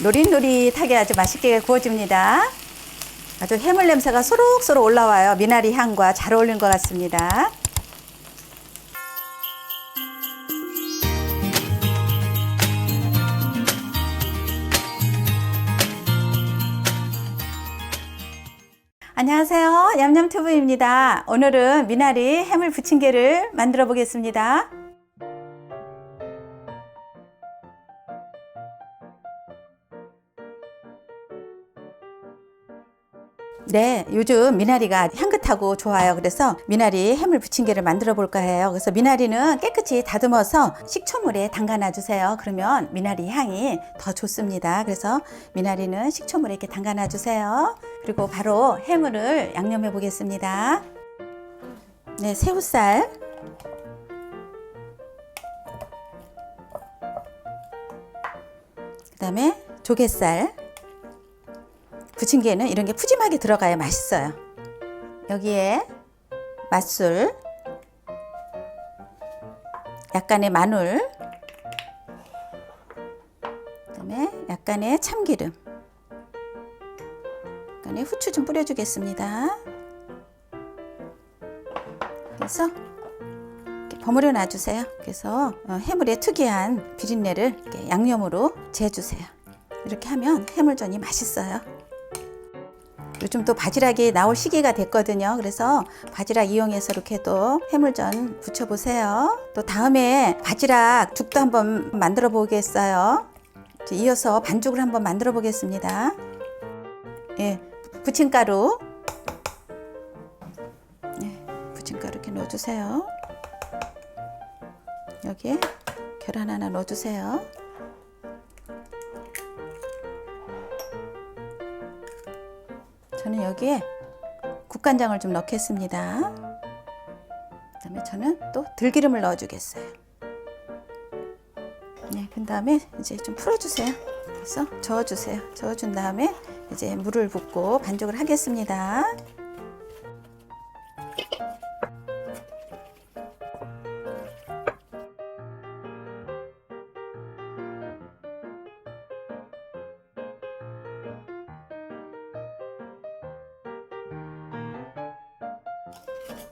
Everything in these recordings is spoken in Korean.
노릿노릿하게 아주 맛있게 구워집니다. 아주 해물 냄새가 소록소록 올라와요. 미나리 향과 잘 어울리는 것 같습니다. 안녕하세요. 냠냠튜브입니다. 오늘은 미나리 해물 부침개를 만들어 보겠습니다. 네, 요즘 미나리가 향긋하고 좋아요. 그래서 미나리 해물 부침개를 만들어 볼까 해요. 그래서 미나리는 깨끗이 다듬어서 식초물에 담가 놔 주세요. 그러면 미나리 향이 더 좋습니다. 그래서 미나리는 식초물에 이렇게 담가 놔 주세요. 그리고 바로 해물을 양념해 보겠습니다. 네, 새우살. 그 다음에 조갯살. 부침개는 이런 게 푸짐하게 들어가야 맛있어요. 여기에 맛술, 약간의 마늘, 그다음에 약간의 참기름, 약간의 후추 좀 뿌려주겠습니다. 그래서 버무려 놔주세요. 그래서 어, 해물의 특이한 비린내를 양념으로 재주세요. 이렇게 하면 해물전이 맛있어요. 요즘 또 바지락이 나올 시기가 됐거든요. 그래서 바지락 이용해서 이렇게 또 해물전 부쳐보세요. 또 다음에 바지락 죽도 한번 만들어 보겠어요. 이어서 반죽을 한번 만들어 보겠습니다. 예, 부침가루. 예, 부침가루 이렇게 넣어주세요. 여기에 계란 하나 넣어주세요. 저는 여기에 국간장을 좀 넣겠습니다. 그 다음에 저는 또 들기름을 넣어주겠어요. 네, 그 다음에 이제 좀 풀어주세요. 그래서 저어주세요. 저어준 다음에 이제 물을 붓고 반죽을 하겠습니다.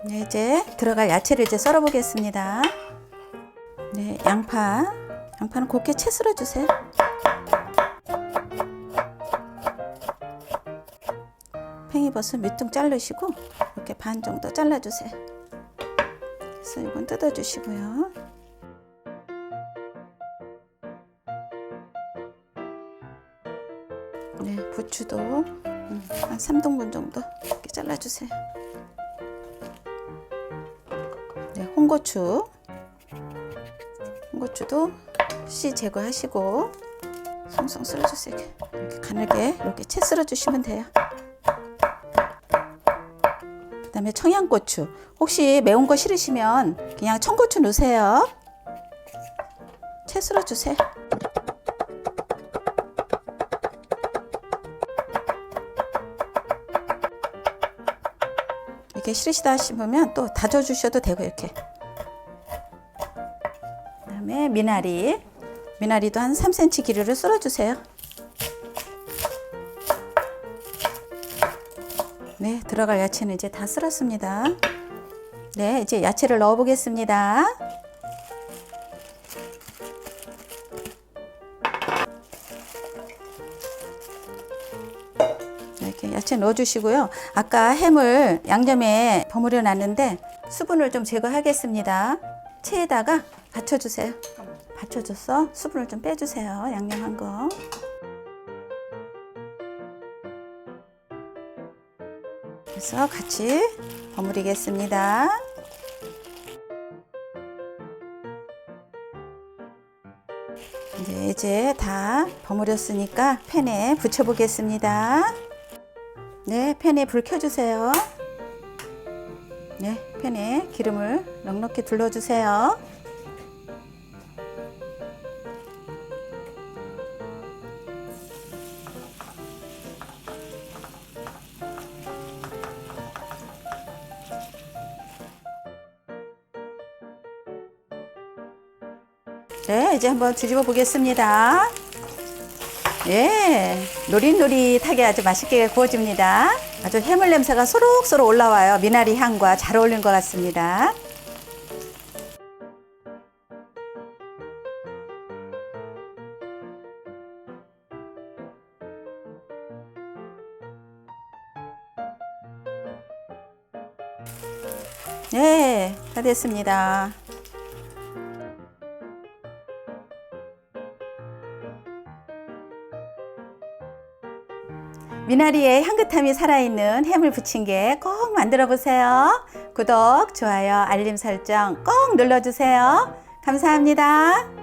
네, 이제 들어갈 야채를 이제 썰어 보겠습니다. 네, 양파. 양파는 곱게 채 썰어 주세요. 팽이버섯 밑둥 자르시고 이렇게 반 정도 잘라 주세요. 그래서 이건 뜯어 주시고요. 네, 부추도 음, 한 3등분 정도 이렇게 잘라 주세요. 홍고추. 홍고추도 씨 제거하시고 송송 썰어주세요. 이렇게 가늘게 이렇게 채 썰어주시면 돼요. 그 다음에 청양고추. 혹시 매운 거 싫으시면 그냥 청고추 넣으세요. 채 썰어주세요. 이렇게 싫으시다 하시면 또 다져주셔도 되고 이렇게. 그 다음에 미나리. 미나리도 한 3cm 길이를 썰어주세요. 네 들어갈 야채는 이제 다 썰었습니다. 네 이제 야채를 넣어 보겠습니다 야채 넣어주시고요. 아까 햄을 양념에 버무려 놨는데 수분을 좀 제거하겠습니다. 체에다가 받쳐주세요. 받쳐줘서 수분을 좀 빼주세요. 양념한 거. 그래서 같이 버무리겠습니다. 이제 다 버무렸으니까 팬에 붙여보겠습니다. 네, 팬에 불 켜주세요. 네, 팬에 기름을 넉넉히 둘러주세요. 네, 이제 한번 뒤집어 보겠습니다. 예, 노릿노릿하게 아주 맛있게 구워집니다. 아주 해물 냄새가 소록소록 올라와요. 미나리 향과 잘 어울리는 것 같습니다. 네, 다 됐습니다. 미나리의 향긋함이 살아있는 해물 부침개 꼭 만들어 보세요. 구독, 좋아요, 알림 설정 꼭 눌러주세요. 감사합니다.